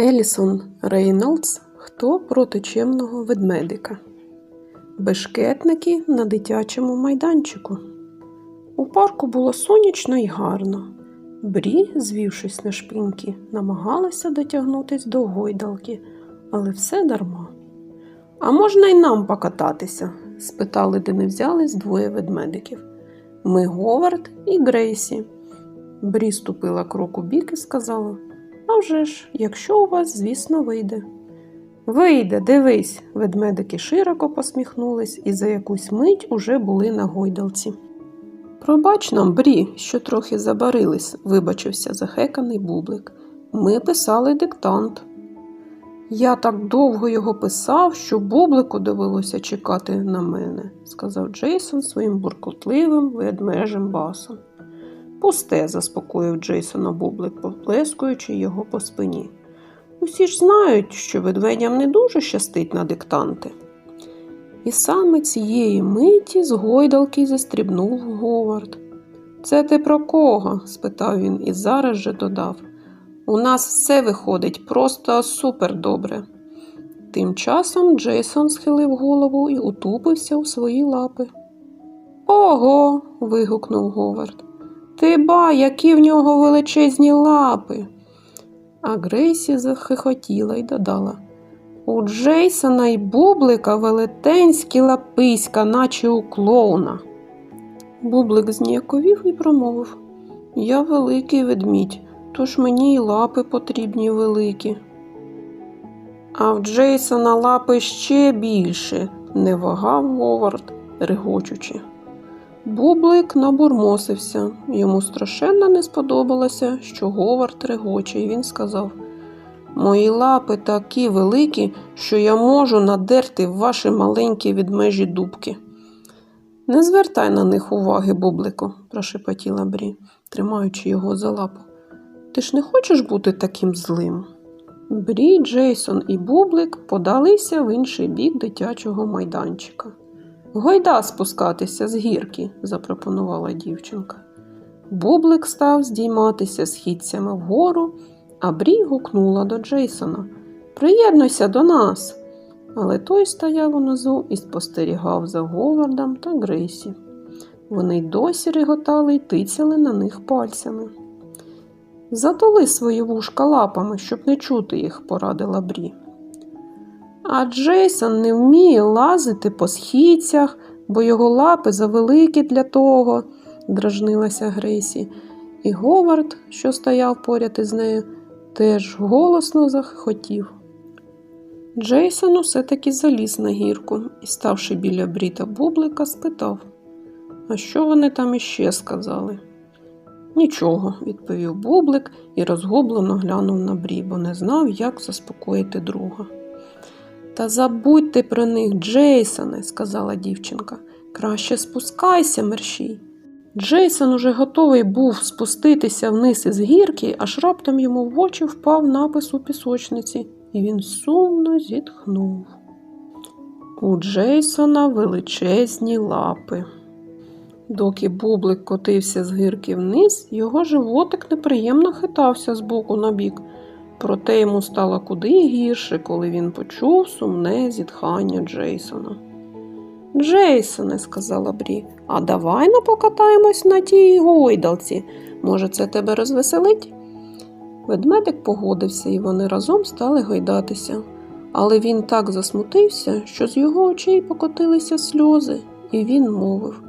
Елісон Рейнолдс Хто проти чемного ведмедика? Бешкетники на дитячому майданчику. У парку було сонячно й гарно. Брі, звівшись на шпиньки, намагалася дотягнутись до гойдалки, але все дарма. А можна й нам покататися? спитали, де не взялись двоє ведмедиків. Ми Говард і Грейсі. Брі ступила крок у бік і сказала: А вже ж, якщо у вас, звісно, вийде. Вийде, дивись, ведмедики широко посміхнулись і за якусь мить уже були на гойдалці. Пробач нам, Брі, що трохи забарились, вибачився захеканий бублик. Ми писали диктант. Я так довго його писав, що бублику довелося чекати на мене, сказав Джейсон своїм буркотливим ведмежим басом. Пусте, заспокоїв Джейсона бублик, поплескуючи його по спині. Усі ж знають, що ведмедям не дуже щастить на диктанти. І саме цієї миті з гойдалки застрібнув Говард. Це ти про кого? спитав він і зараз же додав. У нас все виходить просто супер добре. Тим часом Джейсон схилив голову і утупився у свої лапи. Ого. вигукнув Говард. Ти ба, які в нього величезні лапи. А Грейсі захихотіла й додала. У Джейсона й бублика велетенські лаписька, наче у клоуна. Бублик зніяковів і промовив Я великий ведмідь, тож мені й лапи потрібні великі. А в Джейсона лапи ще більше, не вагав Говард, регочучи. Бублик набурмосився. Йому страшенно не сподобалося, що Говард регоче, і він сказав Мої лапи такі великі, що я можу надерти ваші маленькі відмежі дубки. Не звертай на них уваги, бублику, прошепотіла Брі, тримаючи його за лапу. Ти ж не хочеш бути таким злим? Брі, Джейсон і Бублик подалися в інший бік дитячого майданчика. Гойда спускатися з гірки, запропонувала дівчинка. Бублик став здійматися східцями вгору, а Брі гукнула до Джейсона Приєднуйся до нас. Але той стояв унизу і спостерігав за Говардом та Грейсі. Вони й досі реготали й тицяли на них пальцями. Затули свої вушка лапами, щоб не чути їх, порадила Брі. А Джейсон не вміє лазити по східцях, бо його лапи завеликі для того, дражнилася Грейсі, і Говард, що стояв поряд із нею, теж голосно захотів. Джейсон усе таки заліз на гірку і, ставши біля бріта бублика, спитав, а що вони там іще сказали? Нічого, відповів бублик і розгублено глянув на брі, бо не знав, як заспокоїти друга. Та забудьте про них, Джейсоне, сказала дівчинка. Краще спускайся, мерщій. Джейсон уже готовий був спуститися вниз із гірки, аж раптом йому в очі впав напис у пісочниці, і він сумно зітхнув. У Джейсона величезні лапи. Доки бублик котився з гірки вниз, його животик неприємно хитався з боку на бік. Проте йому стало куди гірше, коли він почув сумне зітхання Джейсона. Джейсоне, сказала Брі, а давай не покатаємось на тій гойдалці. Може, це тебе розвеселить? Ведмедик погодився, і вони разом стали гойдатися. Але він так засмутився, що з його очей покотилися сльози, і він мовив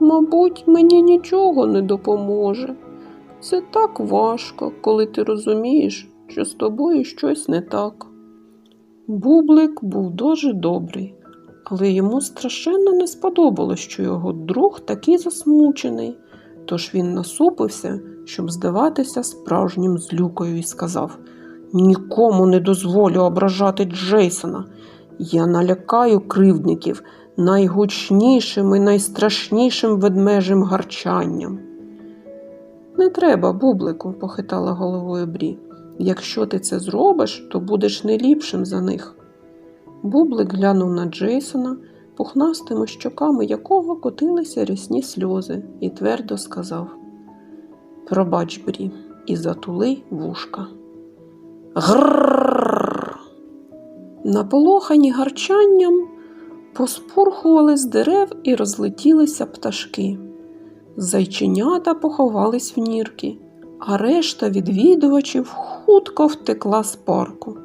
Мабуть, мені нічого не допоможе. Це так важко, коли ти розумієш, що з тобою щось не так. Бублик був дуже добрий, але йому страшенно не сподобалось, що його друг такий засмучений, тож він насупився, щоб здаватися справжнім злюкою, і сказав Нікому не дозволю ображати Джейсона. Я налякаю кривдників найгучнішим і найстрашнішим ведмежим гарчанням. Не треба, бублику, похитала головою Брі. Якщо ти це зробиш, то будеш не ліпшим за них. Бублик глянув на Джейсона, пухнастими щоками якого котилися рясні сльози, і твердо сказав Пробач, Брі, і затули вушка. Грррр! Наполохані гарчанням поспурхували з дерев і розлетілися пташки. Зайченята поховались в нірки, а решта відвідувачів хутко втекла з парку.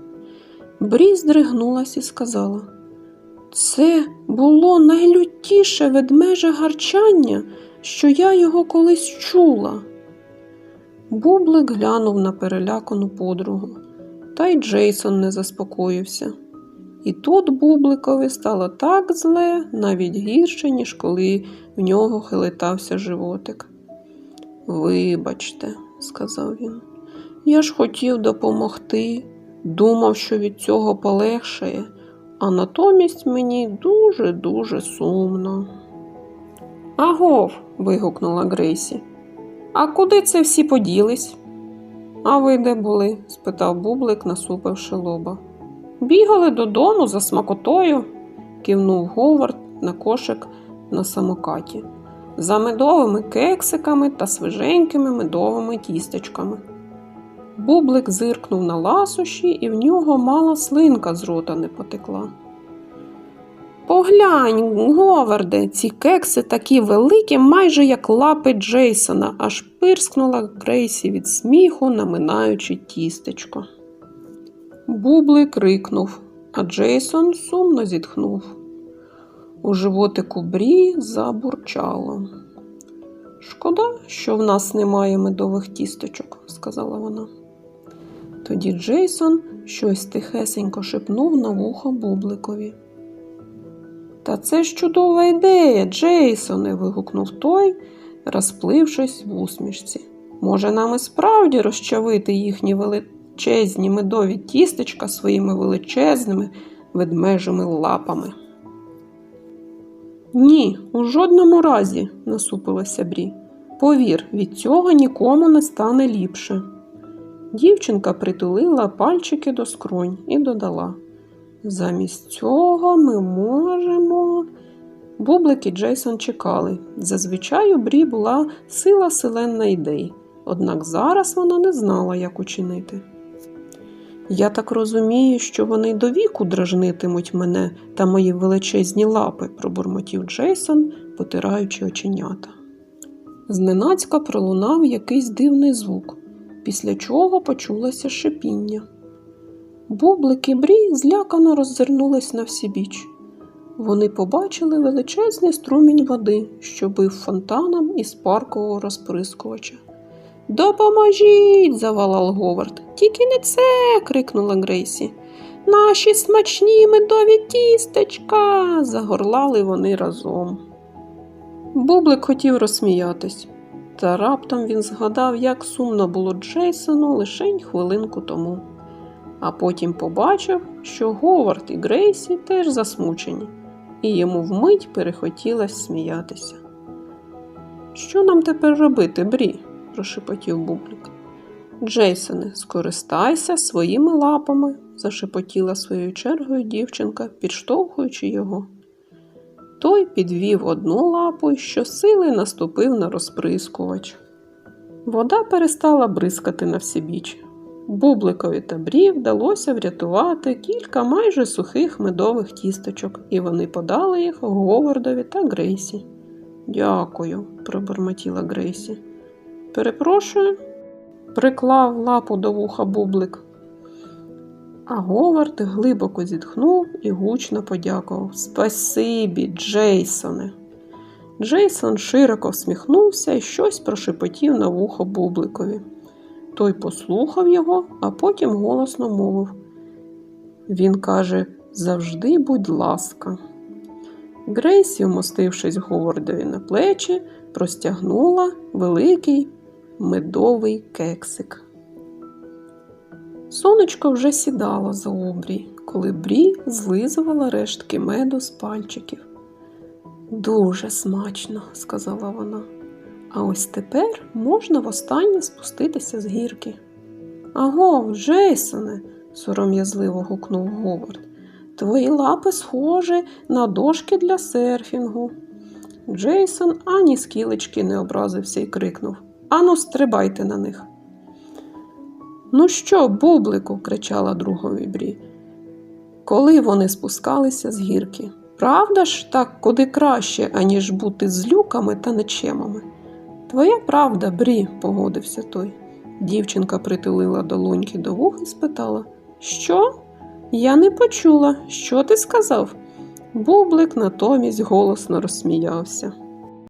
Брі здригнулась і сказала: Це було найлютіше ведмеже гарчання, що я його колись чула. Бублик глянув на перелякану подругу, та й Джейсон не заспокоївся. І тут Бубликові стало так зле, навіть гірше, ніж коли в нього хилитався животик. Вибачте, сказав він, я ж хотів допомогти, думав, що від цього полегшає, а натомість мені дуже-дуже сумно. Агов. вигукнула Грейсі. А куди це всі поділись? А ви де були? спитав Бублик, насупивши лоба. Бігали додому за смакотою, кивнув Говард на кошик на самокаті, за медовими кексиками та свіженькими медовими тістечками. Бублик зиркнув на ласощі, і в нього мала слинка з рота не потекла. Поглянь, Говарде, ці кекси такі великі, майже як лапи Джейсона, аж пирскнула Грейсі від сміху, наминаючи тістечко. Бублик крикнув, а Джейсон сумно зітхнув. У животику брі забурчало. Шкода, що в нас немає медових тісточок, сказала вона. Тоді Джейсон щось тихесенько шепнув на вухо Бубликові. Та це ж чудова ідея, Джейсоне. вигукнув той, розплившись в усмішці. Може, нам і справді розчавити їхні величезні медові тістечка своїми величезними ведмежими лапами. Ні, у жодному разі, насупилася Брі. Повір, від цього нікому не стане ліпше. Дівчинка притулила пальчики до скронь і додала. Замість цього ми можемо. Бублик і Джейсон чекали. Зазвичай у Брі була сила селенна ідей, однак зараз вона не знала, як учинити. Я так розумію, що вони до віку дражнитимуть мене та мої величезні лапи, пробурмотів Джейсон, потираючи оченята. Зненацька пролунав якийсь дивний звук, після чого почулося шипіння. Бублик і брі злякано роззирнулись на всібіч. Вони побачили величезний струмінь води, що бив фонтаном із паркового розприскувача. Допоможіть, завалав Говард. Тільки не це. крикнула Грейсі. Наші смачні медові тістечка. загорлали вони разом. Бублик хотів розсміятись, та раптом він згадав, як сумно було Джейсону лишень хвилинку тому а потім побачив, що Говард і Грейсі теж засмучені, і йому вмить перехотілось сміятися. Що нам тепер робити, Брі? Прошепотів Бублік. Джейсоне, скористайся своїми лапами, зашепотіла своєю чергою дівчинка, підштовхуючи його. Той підвів одну лапу і щосили наступив на розприскувач. Вода перестала бризкати на всібіч, Бубликові та брі вдалося врятувати кілька майже сухих медових тісточок, і вони подали їх Говардові та Грейсі. Дякую, пробормотіла Грейсі. Перепрошую, приклав лапу до вуха бублик. А Говард глибоко зітхнув і гучно подякував. Спасибі, Джейсоне. Джейсон широко всміхнувся і щось прошепотів на вухо бубликові. Той послухав його, а потім голосно мовив. Він каже завжди, будь ласка. Грейсі, вмостившись Говардові на плечі, простягнула великий медовий кексик. Сонечко вже сідало за обрій, коли Брі злизувала рештки меду з пальчиків. Дуже смачно, сказала вона. А ось тепер можна востаннє спуститися з гірки. Аго, Джейсоне, сором'язливо гукнув Говард. Твої лапи схожі на дошки для серфінгу. Джейсон ані скілечки не образився і крикнув Ану, стрибайте на них. Ну що, бублику? кричала другові Брі. коли вони спускалися з гірки. Правда ж так куди краще, аніж бути з люками та нечемами? Твоя правда, Брі, погодився той. Дівчинка притулила долоньки до вух і спитала Що? Я не почула, що ти сказав? Бублик натомість голосно розсміявся.